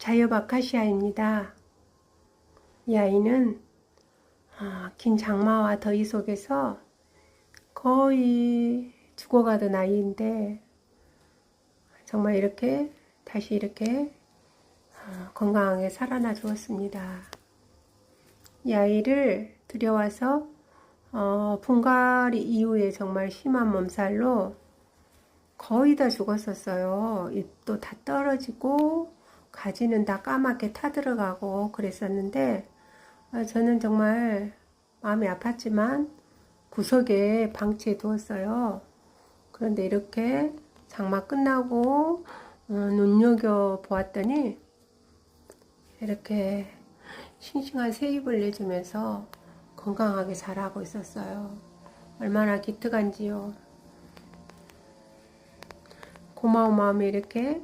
자엽 아카시아입니다. 이 아이는 아, 긴 장마와 더위 속에서 거의 죽어가던 아이인데 정말 이렇게 다시 이렇게 아, 건강하게 살아나 주었습니다. 이 아이를 들여와서 어, 분갈이 이후에 정말 심한 몸살로 거의 다 죽었었어요. 잎도 다 떨어지고 가지는 다 까맣게 타들어가고 그랬었는데 아, 저는 정말 마음이 아팠지만 구석에 방치해 두었어요. 그런데 이렇게 장마 끝나고 어, 눈여겨 보았더니 이렇게 싱싱한 새잎을 내주면서 건강하게 자라고 있었어요. 얼마나 기특한지요. 고마운 마음에 이렇게